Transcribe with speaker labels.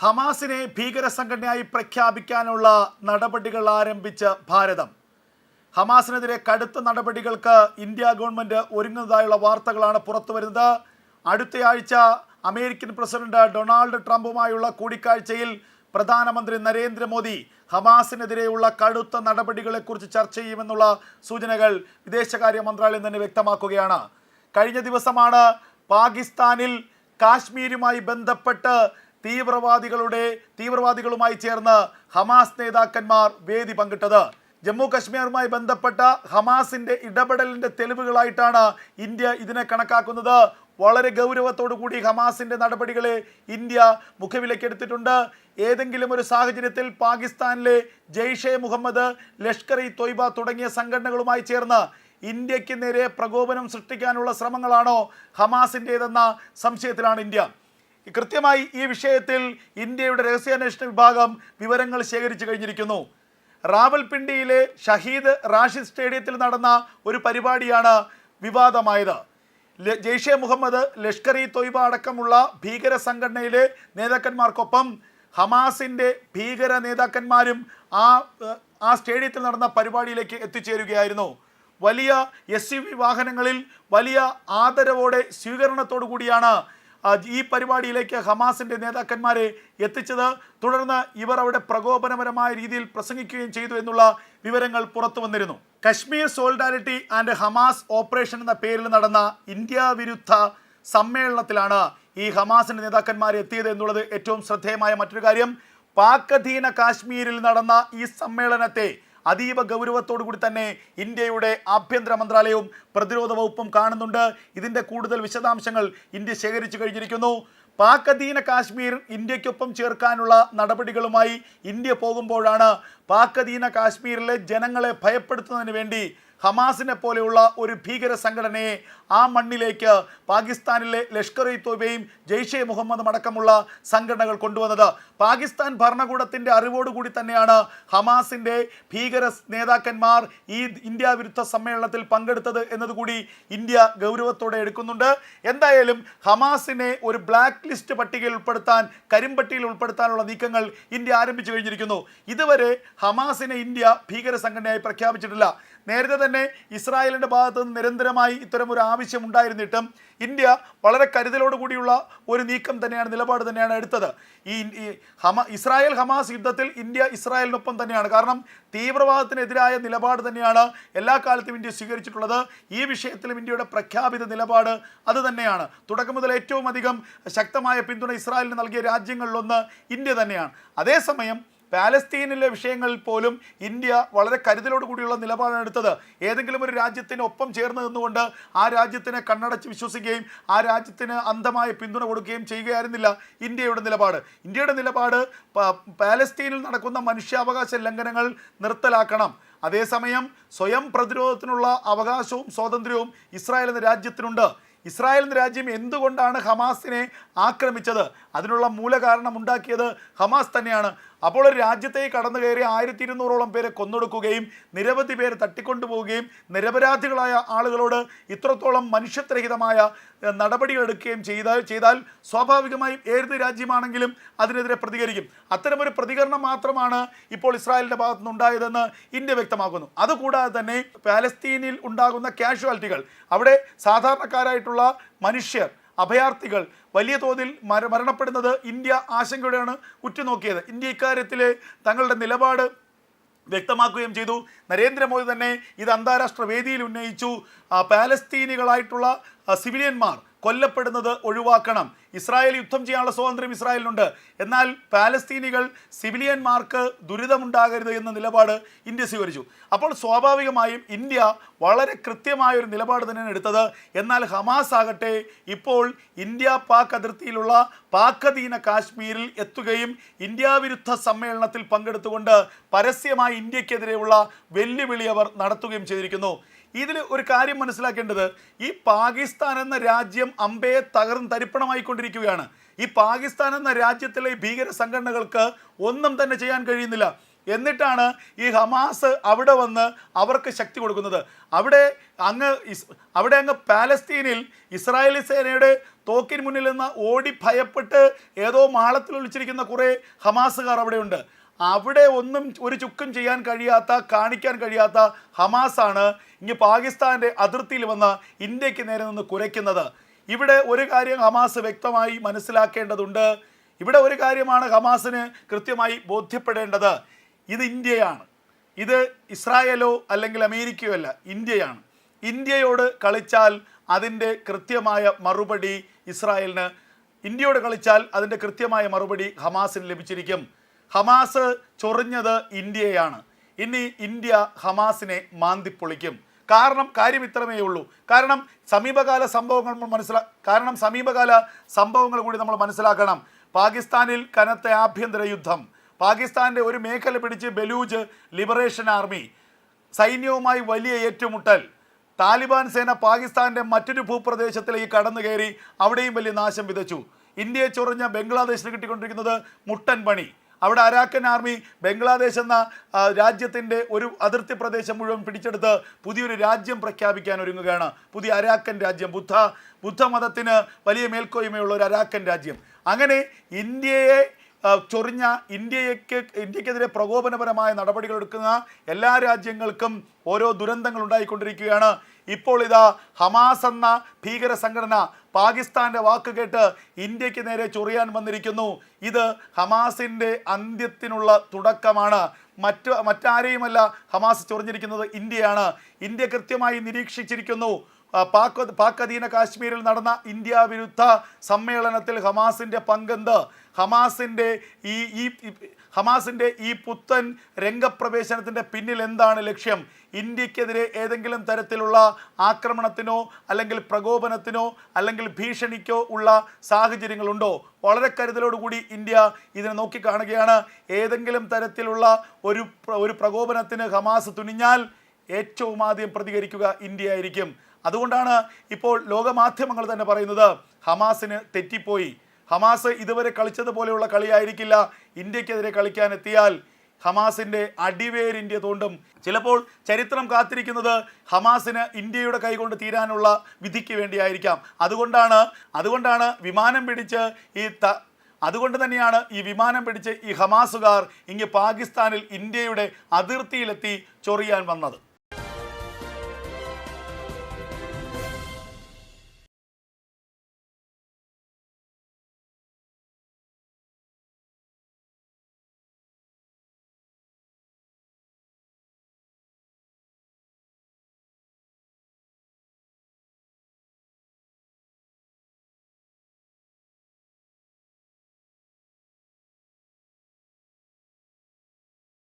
Speaker 1: ഹമാസിനെ ഭീകര സംഘടനയായി പ്രഖ്യാപിക്കാനുള്ള നടപടികൾ ആരംഭിച്ച ഭാരതം. ഹമാസിനെതിരെ കടുത്ത നടപടികൾക്ക് ഇന്ത്യ ഗവൺമെന്റ് ഒരുങ്ങുന്നതായുള്ള വാർത്തകളാണ് പുറത്തു വരുന്നത്. അടുത്തയാഴ്ച അമേരിക്കൻ പ്രസിഡന്റ് ഡൊണാൾഡ് ട്രംപുമായുള്ള കൂടിക്കാഴ്ചയിൽ പ്രധാനമന്ത്രി നരേന്ദ്രമോദി ഹമാസിനെതിരെയുള്ള കടുത്ത നടപടികളെക്കുറിച്ച് ചർച്ച ചെയ്യുമെന്നുള്ള സൂചനകൾ വിദേശകാര്യ മന്ത്രാലയം തന്നെ വ്യക്തമാക്കുകയാണ്. കഴിഞ്ഞ ദിവസമാണ് പാകിസ്ഥാനിൽ കാശ്മീരുമായി ബന്ധപ്പെട്ട് തീവ്രവാദികളുടെ തീവ്രവാദികളുമായി ചേർന്ന് ഹമാസ് നേതാക്കന്മാർ വേദി പങ്കിട്ടത്. ജമ്മു കശ്മീരുമായി ബന്ധപ്പെട്ട ഹമാസിന്റെ ഇടപെടലിന്റെ തെളിവുകളായിട്ടാണ് ഇന്ത്യ ഇതിനെ കണക്കാക്കുന്നത്. വളരെ ഗൗരവത്തോടു കൂടി ഹമാസിന്റെ നടപടികളെ ഇന്ത്യ മുഖവിലക്കെടുത്തിട്ടുണ്ട് ഏതെങ്കിലും ഒരു സാഹചര്യത്തിൽ പാകിസ്ഥാനിലെ ജെയ്ഷെ മുഹമ്മദ് ലഷ്കർ ഇ തൊയ്ബ തുടങ്ങിയ സംഘടനകളുമായി ചേർന്ന് ഇന്ത്യയ്ക്ക് നേരെ പ്രകോപനം സൃഷ്ടിക്കാനുള്ള ശ്രമങ്ങളാണോ ഹമാസിന്റെതെന്ന സംശയത്തിലാണ് ഇന്ത്യ. കൃത്യമായി ഈ വിഷയത്തിൽ ഇന്ത്യയുടെ രഹസ്യാന്വേഷണ വിഭാഗം വിവരങ്ങൾ ശേഖരിച്ചു കഴിഞ്ഞിരിക്കുന്നു. റാവൽപിണ്ടിയിലെ ഷഹീദ് റാഷിദ് സ്റ്റേഡിയത്തിൽ നടന്ന ഒരു പരിപാടിയാണ് വിവാദമായത്. ജെയ്ഷെ മുഹമ്മദ് ലഷ്കർ ഇ തൊയ്ബ അടക്കമുള്ള ഭീകര സംഘടനയിലെ നേതാക്കന്മാർക്കൊപ്പം ഹമാസിന്റെ ഭീകര നേതാക്കന്മാരും ആ ആ സ്റ്റേഡിയത്തിൽ നടന്ന പരിപാടിയിലേക്ക് എത്തിച്ചേരുകയായിരുന്നു. വലിയ എസ് വാഹനങ്ങളിൽ വലിയ ആദരവോടെ സ്വീകരണത്തോടു കൂടിയാണ് ഈ പരിപാടിയിലേക്ക് ഹമാസിന്റെ നേതാക്കന്മാരെ എത്തിച്ചത്. തുടർന്ന് ഇവർ അവിടെ പ്രകോപനപരമായ രീതിയിൽ പ്രസംഗിക്കുകയും ചെയ്തു എന്നുള്ള വിവരങ്ങൾ പുറത്തു വന്നിരുന്നു. Kashmir solidarity and Hamas operation എന്ന പേരിൽ നടന്ന ഇന്ത്യ വിരുദ്ധ സമ്മേളനത്തിലാണ് ഈ ഹമാസിന്റെ നേതാക്കന്മാർ എത്തിയത് എന്നുള്ളത് ഏറ്റവും ശ്രദ്ധേയമായ മറ്റൊരു കാര്യം. പാക് അധീന കാശ്മീരിൽ നടന്ന ഈ സമ്മേളനത്തെ അതീവ ഗൗരവത്തോടു കൂടി തന്നെ ഇന്ത്യയുടെ ആഭ്യന്തര മന്ത്രാലയവും പ്രതിരോധ വകുപ്പും കാണുന്നുണ്ട്. ഇതിന്റെ കൂടുതൽ വിശദാംശങ്ങൾ ഇന്ത്യ ശേഖരിച്ചു കഴിഞ്ഞിരിക്കുന്നു. പാക് അധീന കാശ്മീർ ഇന്ത്യക്കൊപ്പം ചേർക്കാനുള്ള നടപടികളുമായി ഇന്ത്യ പോകുമ്പോഴാണ് പാക് അധീന കാശ്മീരിലെ ജനങ്ങളെ ഭയപ്പെടുത്തുന്നതിന് വേണ്ടി ഹമാസിനെ പോലെയുള്ള ഒരു ഭീകര സംഘടനയെ ആ മണ്ണിലേക്ക് പാകിസ്ഥാനിലെ ലഷ്കർ ഇ തോബയും ജെയ്ഷെ മുഹമ്മദും അടക്കമുള്ള സംഘടനകൾ കൊണ്ടുവന്നത്. പാകിസ്ഥാൻ ഭരണകൂടത്തിന്റെ അറിവോടുകൂടി തന്നെയാണ് ഹമാസിന്റെ ഭീകര നേതാക്കന്മാർ ഈ ഇന്ത്യ വിരുദ്ധ സമ്മേളനത്തിൽ പങ്കെടുത്തത് എന്നതുകൂടി ഇന്ത്യ ഗൗരവത്തോടെ എടുക്കുന്നുണ്ട്. എന്തായാലും ഹമാസിനെ ഒരു ബ്ലാക്ക് ലിസ്റ്റ് പട്ടികയിൽ ഉൾപ്പെടുത്താൻ കരിമ്പട്ടിയിൽ ഉൾപ്പെടുത്താനുള്ള നീക്കങ്ങൾ ഇന്ത്യ ആരംഭിച്ചു കഴിഞ്ഞിരിക്കുന്നു. ഇതുവരെ ഹമാസിനെ ഇന്ത്യ ഭീകര സംഘടനയായി പ്രഖ്യാപിച്ചിട്ടില്ല. നേരത്തെ തന്നെ ഇസ്രായേലിന്റെ ഭാഗത്ത് നിന്ന് നിരന്തരമായി ഇത്തരം ഒരു ആവശ്യം ഉണ്ടായിരുന്നിട്ടും ഇന്ത്യ വളരെ കരുതലോടുകൂടിയുള്ള ഒരു നീക്കം തന്നെയാണ് നിലപാട് തന്നെയാണ് എടുത്തത്. ഈ ഹമ ഇസ്രായേൽ ഹമാസ് യുദ്ധത്തിൽ ഇന്ത്യ ഇസ്രായേലിനൊപ്പം തന്നെയാണ്. കാരണം തീവ്രവാദത്തിനെതിരായ നിലപാട് തന്നെയാണ് എല്ലാ കാലത്തും ഇന്ത്യ സ്വീകരിച്ചിട്ടുള്ളത്. ഈ വിഷയത്തിലും ഇന്ത്യയുടെ പ്രഖ്യാപിത നിലപാട് അത് തന്നെയാണ്. തുടക്കം മുതൽ ഏറ്റവും അധികം ശക്തമായ പിന്തുണ ഇസ്രായേലിന് നൽകിയ രാജ്യങ്ങളിലൊന്ന് ഇന്ത്യ തന്നെയാണ്. അതേസമയം പാലസ്തീനിലെ വിഷയങ്ങളിൽ പോലും ഇന്ത്യ വളരെ കരുതലോട് കൂടിയുള്ള നിലപാടാണ് എടുത്തത്. ഏതെങ്കിലും ഒരു രാജ്യത്തിന് ഒപ്പം ചേർന്ന് നിന്നുകൊണ്ട് ആ രാജ്യത്തിനെ കണ്ണടച്ച് വിശ്വസിക്കുകയും ആ രാജ്യത്തിന് അന്ധമായ പിന്തുണ കൊടുക്കുകയും ചെയ്യുകയായിരുന്നില്ല ഇന്ത്യയുടെ നിലപാട്. ഇന്ത്യയുടെ നിലപാട് പാലസ്തീനിൽ നടക്കുന്ന മനുഷ്യാവകാശ ലംഘനങ്ങൾ നിർത്തലാക്കണം. അതേസമയം സ്വയം പ്രതിരോധത്തിനുള്ള അവകാശവും സ്വാതന്ത്ര്യവും ഇസ്രായേൽ എന്ന രാജ്യത്തിനുണ്ട്. ഇസ്രായേൽ എന്ന രാജ്യം എന്തുകൊണ്ടാണ് ഹമാസിനെ ആക്രമിച്ചത്? അതിനുള്ള മൂലകാരണം ഉണ്ടാക്കിയത് ഹമാസ് തന്നെയാണ്. അപ്പോൾ ഒരു രാജ്യത്തേക്ക് കടന്നു കയറി ആയിരത്തി ഇരുന്നൂറോളം പേരെ കൊന്നൊടുക്കുകയും നിരവധി പേര് തട്ടിക്കൊണ്ടുപോവുകയും നിരപരാധികളായ ആളുകളോട് ഇത്രത്തോളം മനുഷ്യത്രഹിതമായ എടുക്കുകയും ചെയ്താൽ ചെയ്താൽ സ്വാഭാവികമായും ഏത് രാജ്യമാണെങ്കിലും അതിനെതിരെ പ്രതികരിക്കും. അത്തരമൊരു പ്രതികരണം മാത്രമാണ് ഇപ്പോൾ ഇസ്രായേലിന്റെ ഭാഗത്തു നിന്നുണ്ടായതെന്ന് ഇന്ത്യ വ്യക്തമാക്കുന്നു. അതുകൂടാതെ തന്നെ പാലസ്തീനിൽ ഉണ്ടാകുന്ന കാഷ്വാലിറ്റികൾ അവിടെ സാധാരണക്കാരായിട്ടുള്ള മനുഷ്യർ അഭയാർത്ഥികൾ. വലിയ തോതിൽ മര മരണപ്പെടുന്നത് ഇന്ത്യ ആശങ്കയോടെയാണ് ഉറ്റുനോക്കിയത്. ഇന്ത്യ ഇക്കാര്യത്തിൽ തങ്ങളുടെ നിലപാട് വ്യക്തമാക്കുകയും ചെയ്തു. നരേന്ദ്രമോദി തന്നെ ഇത് അന്താരാഷ്ട്ര വേദിയിൽ ഉന്നയിച്ചു. പാലസ്തീനികളായിട്ടുള്ള സിവിലിയന്മാർ കൊല്ലപ്പെടുന്നത് ഒഴിവാക്കണം. ഇസ്രായേൽ യുദ്ധം ചെയ്യാനുള്ള സ്വാതന്ത്ര്യം ഇസ്രായേലിനുണ്ട്. എന്നാൽ പാലസ്തീനികൾ സിവിലിയന്മാർക്ക് ദുരിതമുണ്ടാകരുത് എന്ന നിലപാട് ഇന്ത്യ സ്വീകരിച്ചു. അപ്പോൾ സ്വാഭാവികമായും ഇന്ത്യ വളരെ കൃത്യമായ ഒരു നിലപാട് തന്നെയാണ് എടുത്തത്. എന്നാൽ ഹമാസ് ആകട്ടെ ഇപ്പോൾ ഇന്ത്യ പാക് അതിർത്തിയിലുള്ള പാക് അധീന കാശ്മീരിൽ എത്തുകയും ഇന്ത്യ വിരുദ്ധ സമ്മേളനത്തിൽ പങ്കെടുത്തുകൊണ്ട് പരസ്യമായി ഇന്ത്യക്കെതിരെയുള്ള വെല്ലുവിളി അവർ നടത്തുകയും ചെയ്തിരിക്കുന്നു. ഇതിൽ ഒരു കാര്യം മനസ്സിലാക്കേണ്ടത് ഈ പാകിസ്ഥാൻ എന്ന രാജ്യം അമ്പയെ തകർന്ന് തരിപ്പണമായിക്കൊണ്ടിരിക്കുകയാണ്. ഈ പാകിസ്ഥാൻ എന്ന രാജ്യത്തിലെ ഭീകര സംഘടനകൾക്ക് ഒന്നും തന്നെ ചെയ്യാൻ കഴിയുന്നില്ല. എന്നിട്ടാണ് ഈ ഹമാസ് അവിടെ വന്ന് അവർക്ക് ശക്തി കൊടുക്കുന്നത്. അവിടെ അങ്ങ് അവിടെ അങ്ങ് പാലസ്തീനിൽ ഇസ്രായേലി സേനയുടെ തോക്കിന് മുന്നിൽ നിന്ന് ഓടി ഭയപ്പെട്ട് ഏതോ മാളത്തിൽ ഒളിച്ചിരിക്കുന്ന കുറേ ഹമാസുകാർ അവിടെയുണ്ട്. അവിടെ ഒന്നും ഒരു ചുക്കും ചെയ്യാൻ കഴിയാത്ത കാണിക്കാൻ കഴിയാത്ത ഹമാസാണ് ഇങ്ങ് പാകിസ്ഥാന്റെ അതിർത്തിയിൽ വന്ന് ഇന്ത്യയ്ക്ക് നേരെ നിന്ന് കുരയ്ക്കുന്നത്. ഇവിടെ ഒരു കാര്യം ഹമാസ് വ്യക്തമായി മനസ്സിലാക്കേണ്ടതുണ്ട്. ഇവിടെ ഒരു കാര്യമാണ് ഹമാസിന് കൃത്യമായി ബോധ്യപ്പെടേണ്ടത്. ഇത് ഇന്ത്യയാണ്. ഇത് ഇസ്രായേലോ അല്ലെങ്കിൽ അമേരിക്കയോ അല്ല ഇന്ത്യയാണ്. ഇന്ത്യയോട് കളിച്ചാൽ അതിന്റെ കൃത്യമായ മറുപടി ഇസ്രായേലിന് ഇന്ത്യയോട് കളിച്ചാൽ അതിന്റെ കൃത്യമായ മറുപടി ഹമാസിന് ലഭിച്ചിരിക്കും. ഹമാസ് ചൊറിഞ്ഞത് ഇന്ത്യയാണ് ഇനി ഇന്ത്യ ഹമാസിനെ മാന്തിപ്പൊളിക്കും. കാരണം കാര്യം ഇത്രമേ ഉള്ളൂ. കാരണം സമീപകാല സംഭവങ്ങൾ നമ്മൾ മനസ്സിലാ കാരണം സമീപകാല സംഭവങ്ങൾ കൂടി നമ്മൾ മനസ്സിലാക്കണം. പാകിസ്ഥാനിൽ കനത്ത ആഭ്യന്തര യുദ്ധം. പാകിസ്ഥാന്റെ ഒരു മേഖല പിടിച്ച് ബലൂജ് ലിബറേഷൻ ആർമി. സൈന്യവുമായി വലിയ ഏറ്റുമുട്ടൽ. താലിബാൻ സേന പാകിസ്ഥാന്റെ മറ്റൊരു ഭൂപ്രദേശത്തിലേക്ക് കടന്നു കയറി അവിടെയും വലിയ നാശം വിതച്ചു. ഇന്ത്യയെ ചൊറിഞ്ഞ ബംഗ്ലാദേശിന് കിട്ടിക്കൊണ്ടിരിക്കുന്നത് മുട്ടൻ പണി. അവിടെ അരാക്കൻ ആർമി ബംഗ്ലാദേശ് എന്ന രാജ്യത്തിന്റെ ഒരു അതിർത്തി പ്രദേശം മുഴുവൻ പിടിച്ചെടുത്ത് പുതിയൊരു രാജ്യം പ്രഖ്യാപിക്കാൻ ഒരുങ്ങുകയാണ്. പുതിയ അരാക്കൻ രാജ്യം. ബുദ്ധ ബുദ്ധമതത്തിന് വലിയ മേൽക്കോയ്മയുള്ള ഒരു അരാക്കൻ രാജ്യം. അങ്ങനെ ഇന്ത്യയെ ചൊറിഞ്ഞ ഇന്ത്യയ്ക്ക് ഇന്ത്യക്കെതിരെ പ്രകോപനപരമായ നടപടികൾ എടുക്കുന്ന എല്ലാ രാജ്യങ്ങൾക്കും ഓരോ ദുരന്തങ്ങൾ ഉണ്ടായിക്കൊണ്ടിരിക്കുകയാണ്. ഇപ്പോൾ ഇതാ ഹമാസ് എന്ന ഭീകര സംഘടന പാകിസ്ഥാന്റെ വാക്ക് കേട്ട് ഇന്ത്യയ്ക്ക് നേരെ ചൊറിയാൻ വന്നിരിക്കുന്നു. ഇത് ഹമാസിന്റെ അന്ത്യത്തിനുള്ള തുടക്കമാണ്. മറ്റു മറ്റാരെയുമല്ല ഹമാസ് ചൊറിഞ്ഞിരിക്കുന്നത് ഇന്ത്യയാണ്. ഇന്ത്യ കൃത്യമായി നിരീക്ഷിച്ചിരിക്കുന്നു. പാക് പാക് അധീന കാശ്മീരിൽ നടന്ന ഇന്ത്യ വിരുദ്ധ സമ്മേളനത്തിൽ ഹമാസിന്റെ പങ്കെന്ത്? ഹമാസിന്റെ ഈ ഈ ഹമാസിന്റെ ഈ പുത്തൻ രംഗപ്രവേശനത്തിന്റെ പിന്നിൽ എന്താണ് ലക്ഷ്യം? ഇന്ത്യക്കെതിരെ ഏതെങ്കിലും തരത്തിലുള്ള ആക്രമണത്തിനോ അല്ലെങ്കിൽ പ്രകോപനത്തിനോ അല്ലെങ്കിൽ ഭീഷണിക്കോ ഉള്ള സാഹചര്യങ്ങളുണ്ടോ? വളരെ കരുതലോടുകൂടി ഇന്ത്യ ഇതിനെ നോക്കിക്കാണുകയാണ് ഏതെങ്കിലും തരത്തിലുള്ള ഒരു ഒരു പ്രകോപനത്തിന് ഹമാസ് തുനിഞ്ഞാൽ ഏറ്റവും ആദ്യം പ്രതികരിക്കുക ഇന്ത്യ ആയിരിക്കും അതുകൊണ്ടാണ് ഇപ്പോൾ ലോകമാധ്യമങ്ങൾ തന്നെ പറയുന്നത് ഹമാസിന് തെറ്റിപ്പോയി. ഹമാസ് ഇതുവരെ കളിച്ചതുപോലെയുള്ള കളിയായിരിക്കില്ല. ഇന്ത്യക്കെതിരെ കളിക്കാൻ എത്തിയാൽ ഹമാസിന്റെ അടിവേര് ഇന്ത്യ തോണ്ടും. ചിലപ്പോൾ ചരിത്രം കാത്തിരിക്കുന്നത് ഹമാസിന് ഇന്ത്യയുടെ കൈകൊണ്ട് തീരാനുള്ള വിധിക്ക് വേണ്ടിയായിരിക്കാം. അതുകൊണ്ടാണ് അതുകൊണ്ടാണ് വിമാനം പിടിച്ച് ഈ ത അതുകൊണ്ട് തന്നെയാണ് ഈ വിമാനം പിടിച്ച് ഈ ഹമാസുകാർ ഇങ്ങ് പാകിസ്ഥാനിൽ ഇന്ത്യയുടെ അതിർത്തിയിലെത്തി ചൊറിയാൻ വന്നത്.